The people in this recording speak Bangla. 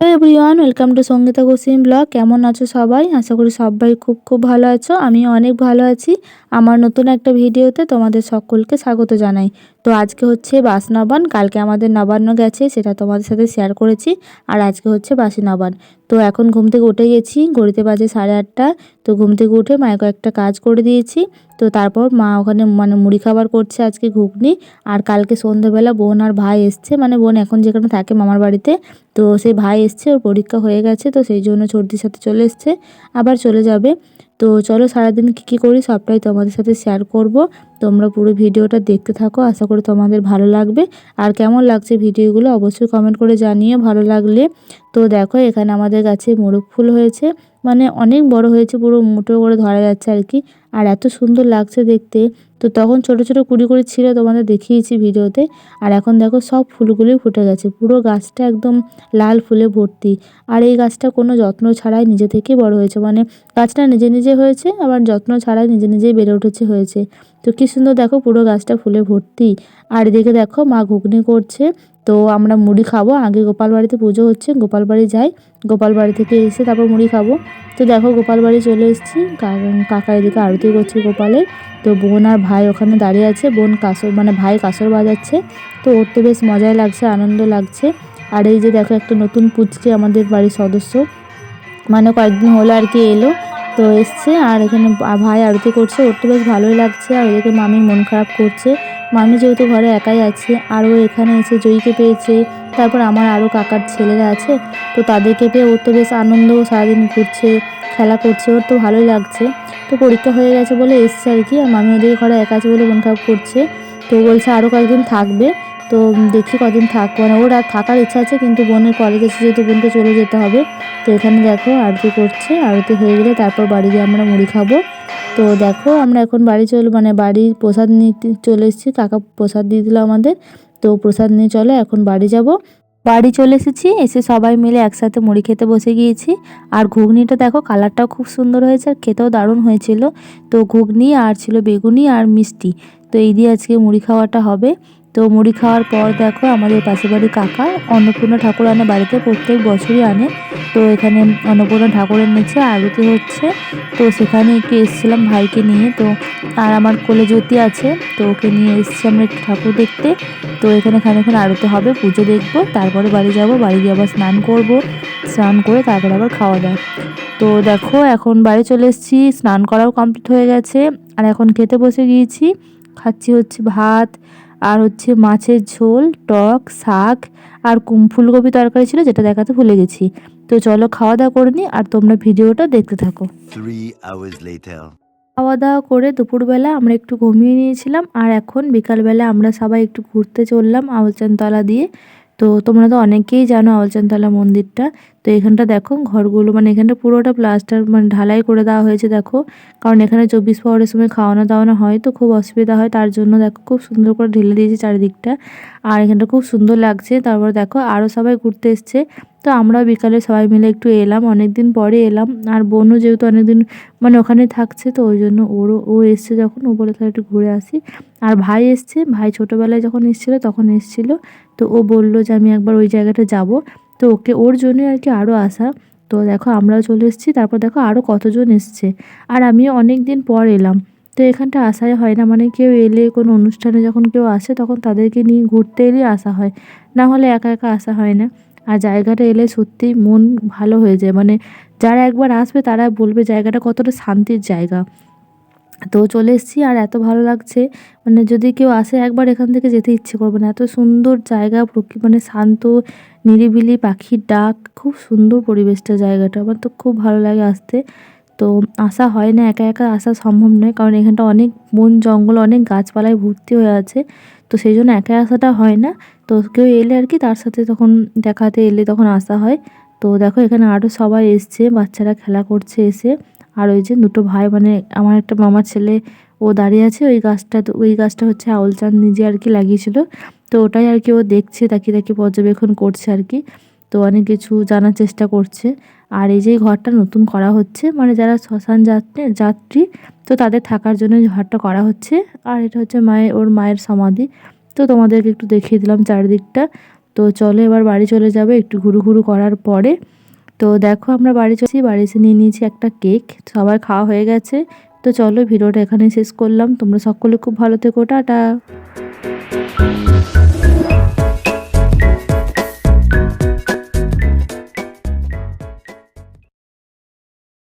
এভরিওয়ান ওয়েলকাম টু সঙ্গীতা গোসিম ব্লগ কেমন আছো সবাই? আশা করি সবাই খুব খুব ভালো আছো। আমি অনেক ভালো আছি। আমার নতুন একটা ভিডিওতে তোমাদের সকলকে স্বাগত জানাই। তো আজকে হচ্ছে বাস নবান কালকে আমাদের নবান্ন গেছে, সেটা তোমাদের সাথে শেয়ার করেছি। আর আজকে হচ্ছে বাসি নবান তো এখন ঘুম থেকে উঠে গেছি, ঘড়িতে বাজে সাড়ে আটটা। তো ঘুম থেকে উঠে মায়ের কয়েকটা কাজ করে দিয়েছি। তো তারপর মা ওখানে মানে মুড়ি খাবার করছে আজকে ঘুগনি। আর কালকে সন্ধ্যাবেলা বোন আর ভাই এসছে মানে বোন এখন যেখানে থাকে মামার বাড়িতে। তো সেই ভাই এসছে, ওর পরীক্ষা হয়ে গেছে, তো সেই জন্য সর্দির সাথে চলে এসছে, আবার চলে যাবে। তো চলো সারাদিন কী কী করি সবটাই তোমাদের সাথে শেয়ার করব। তোমরা পুরো ভিডিওটা দেখতে থাকো, আশা করি তোমাদের ভালো লাগবে। আর কেমন লাগছে ভিডিওগুলো অবশ্যই কমেন্ট করে জানিয়ে ভালো লাগলে। তো দেখো এখানে আমাদের গাছে মোরগ ফুল হয়েছে। মানে অনেক বড় হয়েছে, পুরো মুঠো করে ধরা যাচ্ছে আর কি। আর এত সুন্দর লাগছে দেখতে। তো তখন ছোট ছোট কুড়ি কুড়ি ছিল, তোমাদের দেখিয়েছি ভিডিওতে। আর এখন দেখো সব ফুলগুলোই ফুটে গেছে। পুরো গাছটা একদম লাল ফুলে ভর্তি। আর এই গাছটা কোনো যত্ন ছাড়াই নিজে থেকেই বড় হয়েছে। মানে গাছটা নিজে নিজে হয়েছে, আবার যত্ন ছাড়াই নিজে নিজেই বেড়ে উঠেছে, হয়েছে। তো কী সুন্দর দেখো পুরো গাছটা ফুলে ভর্তি। আর এদিকে দেখো মা ঘুগনি করছে, তো আমরা মুড়ি খাব। আগে গোপাল বাড়িতে পুজো হচ্ছে, গোপাল বাড়ি যাই। গোপাল বাড়ি থেকে এসে তারপর মুড়ি খাব। তো দেখো গোপাল বাড়ি চলে এসেছি। কাকা এদিকে আরতি করছে গোপালের তো বোন আর ভাই ওখানে দাঁড়িয়ে আছে। বোন কাসর মানে ভাই কাসর বাজাচ্ছে। তো ওর তো বেশ মজাই লাগছে, আনন্দ লাগছে। আর এই যে দেখো একটা নতুন পুচকে আমাদের বাড়ির সদস্য। মানে কয়েকদিন হলো আর কি এলো, তো এসছে। আর এখানে ভাই আরতি করছে। ওর তো বেশ ভালোই লাগছে। আর ওদেরকে মামির মন খারাপ করছে। মামি যেহেতু ঘরে একাই আছে, আর ও এখানে এসে জয়ীকে পেয়েছে, তারপর আমার আরও কাকার ছেলেরা আছে, তো তাদেরকে পেয়ে ওর তো বেশ আনন্দ, সারাদিন ঘুরছে, খেলা করছে, ওর তো ভালোই লাগছে। তো পরীক্ষা হয়ে গেছে বলে এসছে আর কি, আর মামি ওদের ঘরে একা আছে বলে মন খারাপ করছে। তো বলছে আরও কয়েকদিন থাকবে। তো দেখি কদিন থাকব না। ওর আর থাকার ইচ্ছা আছে, কিন্তু বোনের কলেজ আছে যেহেতু বোনকে চলে যেতে হবে, তো এখানে দেখো আরতি করছে। আরতি হয়ে গেলে তারপর বাড়ি গিয়ে আমরা মুড়ি খাব। তো দেখো আমরা এখন বাড়ি চল মানে বাড়ির প্রসাদ নিতে চলে এসেছি। কাকা প্রসাদ দিয়ে দিল আমাদের। তো প্রসাদ নিয়ে চলো, এখন বাড়ি যাব। বাড়ি চলে এসেছি, এসে সবাই মিলে একসাথে মুড়ি খেতে বসে গিয়েছি। আর ঘুগনিটা দেখো, কালারটাও খুব সুন্দর হয়েছে আর খেতেও দারুণ হয়েছিল। তো ঘুগনি আর ছিল বেগুনি আর মিষ্টি। তো এই দিয়ে আজকে মুড়ি খাওয়াটা হবে। তো মুড়ি খাওয়ার পর দেখো আমাদের পাশে বাড়ি কাকা অন্নপূর্ণা ঠাকুর আনে বাড়িতে প্রত্যেক বছরই আনে। তো এখানে অন্নপূর্ণা ঠাকুরের নিচে আরতি হচ্ছে। তো সেখানে একটু এসেছিলাম ভাইকে নিয়ে। তো আর আমার কোলে জ্যোতি আছে, তো ওকে নিয়ে এসেছি আমরা একটু ঠাকুর দেখতে। তো এখানে খানিক্ষণ আরতি হবে, পুজো দেখব, তারপরে বাড়ি যাব, বাড়ি গিয়ে আবার স্নান করব। স্নান করে তারপরে আবার খাওয়া দাওয়া। তো দেখো এখন বাড়ি চলে এসেছি, স্নান করাও কমপ্লিট হয়ে গেছে। আর এখন খেতে বসে গিয়েছি। খাচ্ছি হচ্ছে ভাত আর হচ্ছে মাছের ঝোল টক শাক আর কুম ফুলকপি তরকারি ছিল যেটা দেখাতে ভুলে গেছি। তো চলো খাওয়া দাওয়া করে নিই আর তোমরা ভিডিওটা দেখতে থাকো। খাওয়া দাওয়া করে দুপুরবেলা আমরা একটু ঘুমিয়ে নিয়েছিলাম আর এখন বিকালবেলা আমরা সবাই একটু ঘুরতে চললাম আউলচানতলা দিয়ে। তো তোমরা তো অনেকেই জানো আওয়ালচানতলা মন্দিরটা। তো এখানটা দেখো ঘরগুলো মানে এখানটা পুরোটা প্লাস্টার মানে ঢালাই করে দেওয়া হয়েছে দেখো। কারণ এখানে চব্বিশ পাওয়ারের সময় খাওয়ানো দাওয়ানো হয়, তো খুব অসুবিধা হয়। তার জন্য দেখো খুব সুন্দর করে ঢেলে দিয়েছে চারিদিকটা। আর এখানটা খুব সুন্দর লাগছে। তারপর দেখো আরও সবাই ঘুরতে এসছে। তো আমরাও বিকালে সবাই মিলে একটু এলাম অনেক দিন পরে এলাম। আর বোনও যেহেতু অনেকদিন মানে ওখানে থাকছে, তো ওই জন্য ওরও, ও এসছে যখন, ও বলে তাহলে একটু ঘুরে আসি। আর ভাই এসছে, ভাই ছোটোবেলায় যখন এসছিলো, তখন এসেছিল। তো ও বলল যে আমি একবার ওই জায়গাটা যাব। তো ওকে, ওর জন্যই আর কি আরও আসা। তো দেখো আমরাও চলে এসেছি, তারপর দেখো আরও কতজন এসছে। আর আমি অনেক দিন পর এলাম। তো এখানটা আসাই হয় না মানে কেউ এলে, কোনো অনুষ্ঠানে যখন কেউ আসে, তখন তাদেরকে নিয়ে ঘুরতে এলেই আসা হয়। না হলে একা একা আসা হয় না। আর জায়গাটা এলে সত্যি মন ভালো হয়ে যায়। মানে যারা একবার আসবে তারা বলবে জায়গাটা কতটা শান্তির জায়গা। তো চলে এসেছি আর এত ভালো লাগছে। মানে যদি কেউ আসে একবার এখান থেকে যেতে ইচ্ছে করবে না। এত সুন্দর জায়গা মানে শান্ত, নিরিবিলি, পাখির ডাক, খুব সুন্দর পরিবেশটা জায়গাটা। আমার তো খুব ভালো লাগে আসতে। তো আসা হয় না, একা একা আসা সম্ভব নয়। কারণ এখানটা অনেক বন জঙ্গল, অনেক গাছপালায় ভর্তি হয়ে আছে। তো সেই জন্য একা আসাটা হয় না। তো কেউ এলে আর কি তার সাথে তখন দেখাতে এলে তখন আসা হয়। তো দেখো এখানে আরও সবাই এসছে, বাচ্চারা খেলা করছে এসে। আর ওই যে দুটো ভাই মানে আমার একটা মামার ছেলে, ও দাঁড়িয়ে আছে। ওই গাছটা তো ওই গাছটা হচ্ছে আউল চাঁদ নিজে আর কি লাগিয়েছিল। তো ওটাই আর কি ও দেখছে তাকে তাকে পর্যবেক্ষণ করছে আর কি। তো অনেক কিছু জানার চেষ্টা করছে। আর এই যে ঘরটা নতুন করা হচ্ছে মানে যারা শ্মশান যাত্রী যাত্রী, তো তাদের থাকার জন্য ঘরটা করা হচ্ছে। আর এটা হচ্ছে মায়ের, ওর মায়ের সমাধি। তো তোমাদেরকে একটু দেখিয়ে দিলাম চারিদিকটা। তো চলো এবার বাড়ি চলে যাবে একটু ঘুরু ঘুরু করার পরে। তো দেখো আমরা বাড়ি চলছি, বাড়ি এসে নিয়ে নিয়েছি একটা কেক, সবার খাওয়া হয়ে গেছে। তো চলো ভিডিওটা এখানে শেষ করলাম। তোমরা সকলে খুব ভালো থেকো, টাটা।